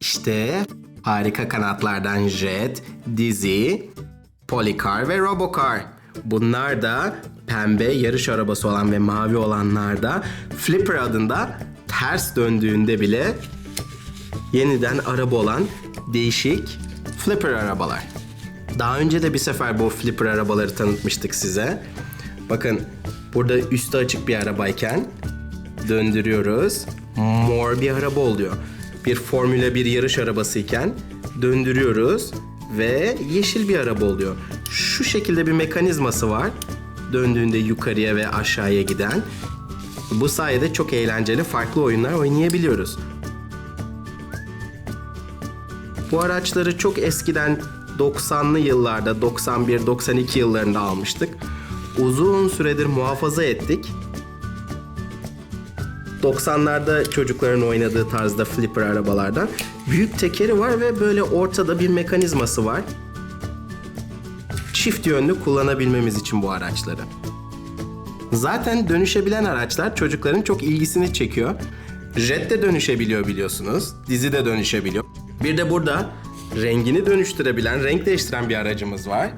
İşte harika kanatlardan Jet, Dizzy, Policar ve Robocar. Bunlar da pembe yarış arabası olan ve mavi olanlar da Flipper adında ters döndüğünde bile yeniden araba olan değişik Flipper arabalar. Daha önce de bir sefer bu Flipper arabaları tanıtmıştık size. Bakın burada üstü açık bir arabayken döndürüyoruz. Mor bir araba oluyor. Bir Formula 1 yarış arabası iken döndürüyoruz ve yeşil bir araba oluyor. Şu şekilde bir mekanizması var. Döndüğünde yukarıya ve aşağıya giden. Bu sayede çok eğlenceli farklı oyunlar oynayabiliyoruz. Bu araçları çok eskiden 90'lı yıllarda 91-92 yıllarında almıştık. Uzun süredir muhafaza ettik. 90'larda çocukların oynadığı tarzda flipper arabalardan. Büyük tekeri var ve böyle ortada bir mekanizması var. Çift yönlü kullanabilmemiz için bu araçları. Zaten dönüşebilen araçlar çocukların çok ilgisini çekiyor. Jet de dönüşebiliyor biliyorsunuz. Dizi de dönüşebiliyor. Bir de burada rengini dönüştürebilen, renk değiştiren bir aracımız var.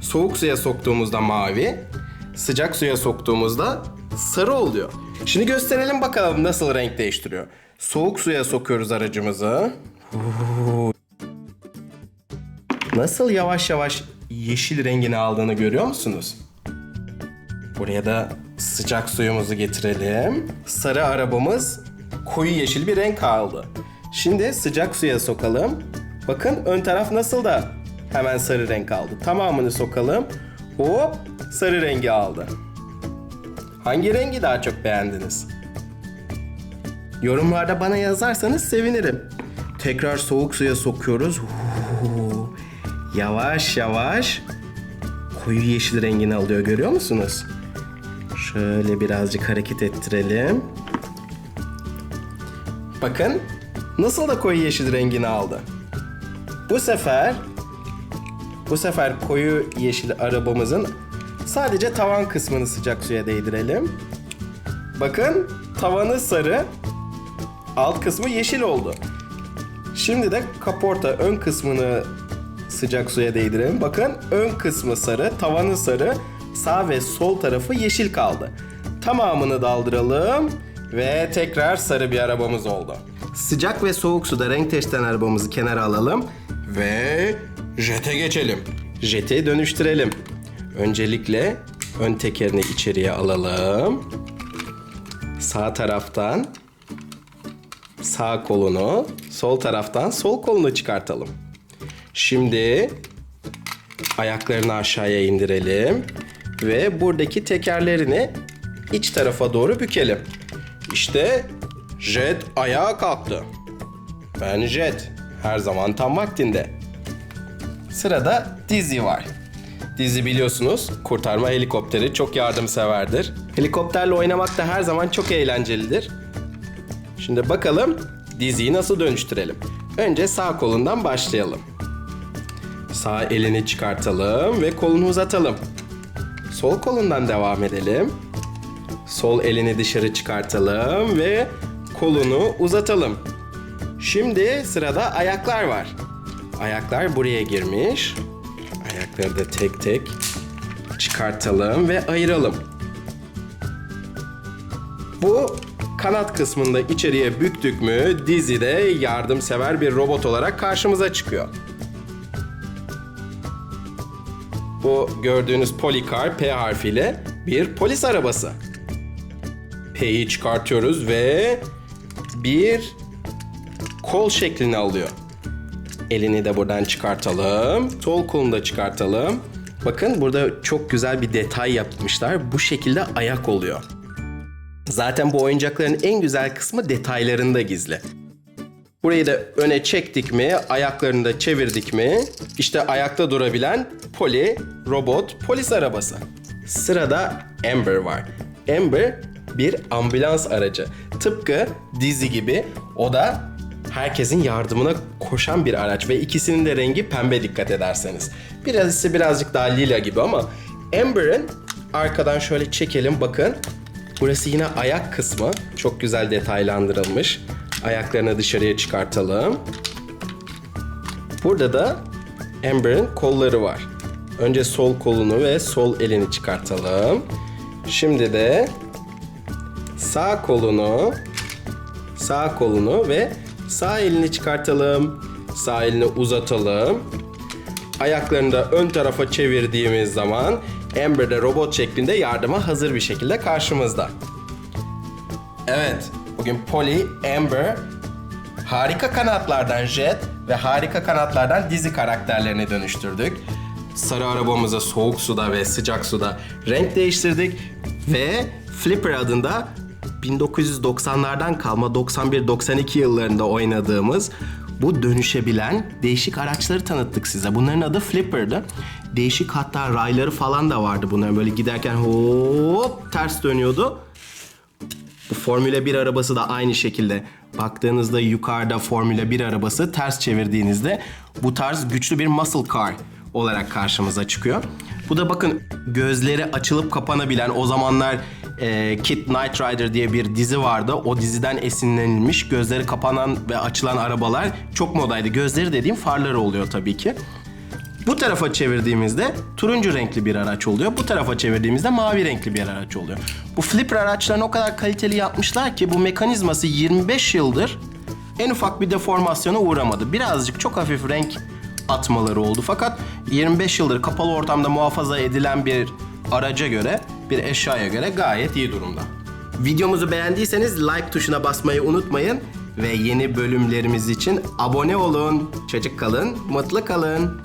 Soğuk suya soktuğumuzda mavi, sıcak suya soktuğumuzda sarı oluyor. Şimdi gösterelim bakalım nasıl renk değiştiriyor. Soğuk suya sokuyoruz aracımızı. Nasıl yavaş yavaş yeşil rengini aldığını görüyor musunuz? Buraya da sıcak suyumuzu getirelim. Sarı arabamız koyu yeşil bir renk aldı. Şimdi sıcak suya sokalım. Bakın ön taraf nasıl da hemen sarı renk aldı. Tamamını sokalım. Hop sarı rengi aldı. Hangi rengi daha çok beğendiniz? Yorumlarda bana yazarsanız sevinirim. Tekrar soğuk suya sokuyoruz. Yavaş yavaş koyu yeşil rengini alıyor görüyor musunuz? Şöyle birazcık hareket ettirelim. Bakın nasıl da koyu yeşil rengini aldı. Bu sefer bu sefer koyu yeşil arabamızın sadece tavan kısmını sıcak suya değdirelim. Bakın tavanı sarı, alt kısmı yeşil oldu. Şimdi de kaporta ön kısmını sıcak suya değdirelim. Bakın ön kısmı sarı, tavanı sarı, sağ ve sol tarafı yeşil kaldı. Tamamını daldıralım ve tekrar sarı bir arabamız oldu. Sıcak ve soğuk suda renk değiştiren arabamızı kenara alalım ve jete geçelim. Jeti dönüştürelim. Öncelikle ön tekerini içeriye alalım. Sağ taraftan sağ kolunu, sol taraftan sol kolunu çıkartalım. Şimdi ayaklarını aşağıya indirelim ve buradaki tekerlerini iç tarafa doğru bükelim. İşte jet ayağa kalktı. Ben jet. Her zaman tam vaktinde. Sırada Dizzy var. Dizzy biliyorsunuz kurtarma helikopteri çok yardımseverdir. Helikopterle oynamak da her zaman çok eğlencelidir. Şimdi bakalım Dizzy'yi nasıl dönüştürelim. Önce sağ kolundan başlayalım. Sağ elini çıkartalım ve kolunu uzatalım. Sol kolundan devam edelim. Sol elini dışarı çıkartalım ve kolunu uzatalım. Şimdi sırada ayaklar var. Ayaklar buraya girmiş. Ayakları da tek tek çıkartalım ve ayıralım. Bu kanat kısmında içeriye büktük mü dizide yardımsever bir robot olarak karşımıza çıkıyor. Bu gördüğünüz Policar P harfiyle bir polis arabası. P'yi çıkartıyoruz ve bir kol şeklini alıyor. Elini de buradan çıkartalım. Sol kolunu da çıkartalım. Bakın burada çok güzel bir detay yapmışlar. Bu şekilde ayak oluyor. Zaten bu oyuncakların en güzel kısmı detaylarında gizli. Burayı da öne çektik mi, ayaklarını da çevirdik mi, işte ayakta durabilen poli, robot, polis arabası. Sırada Amber var. Amber bir ambulans aracı. Tıpkı Dizzy gibi o da herkesin yardımına koşan bir araç ve ikisinin de rengi pembe dikkat ederseniz. Birisi birazcık daha lila gibi ama Amber'ın arkadan şöyle çekelim bakın. Burası yine ayak kısmı. Çok güzel detaylandırılmış. Ayaklarını dışarıya çıkartalım. Burada da Amber'ın kolları var. Önce sol kolunu ve sol elini çıkartalım. Şimdi de sağ kolunu, sağ kolunu ve sağ elini çıkartalım. Sağ elini uzatalım. Ayaklarını da ön tarafa çevirdiğimiz zaman Amber de robot şeklinde yardıma hazır bir şekilde karşımızda. Evet, bugün Polly, Amber, harika kanatlardan Jet ve harika kanatlardan dizi karakterlerini dönüştürdük. Sarı arabamıza soğuk suda ve sıcak suda renk değiştirdik ve Flipper adında 1990'lardan kalma 91-92 yıllarında oynadığımız bu dönüşebilen değişik araçları tanıttık size. Bunların adı Flipper'dı. Değişik hatta rayları falan da vardı bunların. Böyle giderken hop ters dönüyordu. Bu Formula 1 arabası da aynı şekilde. Baktığınızda yukarıda Formula 1 arabası ters çevirdiğinizde bu tarz güçlü bir muscle car olarak karşımıza çıkıyor. Bu da bakın gözleri açılıp kapanabilen o zamanlar e, Kid Knight Rider diye bir dizi vardı. O diziden esinlenilmiş gözleri kapanan ve açılan arabalar çok modaydı. Gözleri dediğim farları oluyor tabii ki. Bu tarafa çevirdiğimizde turuncu renkli bir araç oluyor. Bu tarafa çevirdiğimizde mavi renkli bir araç oluyor. Bu flipper araçlarını o kadar kaliteli yapmışlar ki bu mekanizması 25 yıldır en ufak bir deformasyona uğramadı. Birazcık çok hafif renk atmaları oldu. Fakat 25 yıldır kapalı ortamda muhafaza edilen bir araca göre, bir eşyaya göre gayet iyi durumda. Videomuzu beğendiyseniz like tuşuna basmayı unutmayın ve yeni bölümlerimiz için abone olun. Çocuk kalın, mutlu kalın.